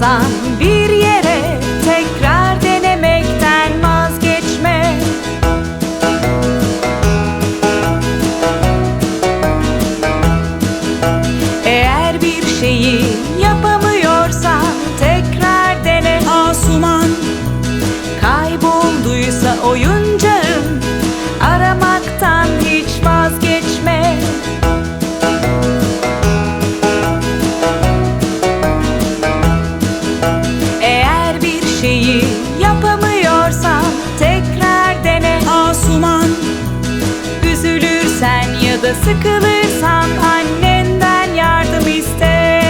감. da sıkılırsan annenden yardım iste.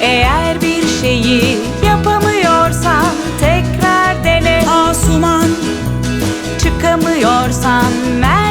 Eğer bir şeyi yapamıyorsan tekrar dene. Asuman. Çıkamıyorsan mer